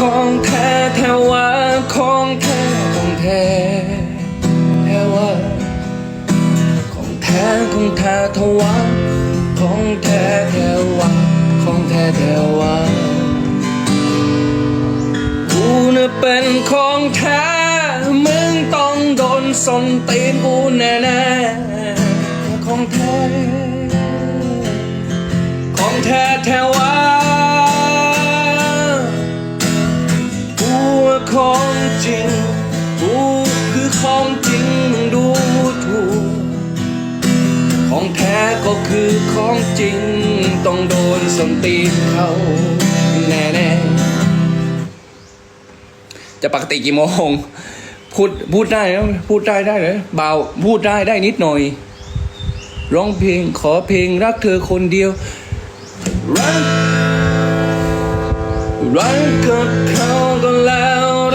ของแท้แท้ว่าของแท้ของแท้แท้ว่าของแท้ของแท้ทว่าของแท้แท้ว่าของแท้แท้ว่ากูน่ะเป็นของแท้มึงต้องโดนสนตีนกูแน่ๆของแท้ของแท้แท้ ว่าของจริงกูคือของจริงมึงดูถูก ของแท้ก็คือของจริง ต้องโดนสมตีนเขาแน่แน่จะปกติกี่โมง พูดพูดได้นะพูดได้ได้เลยเบาพูดได้ได้นิดหน่อย ร้องเพลงขอเพลงรักเธอคนเดียวรักรักกับเธ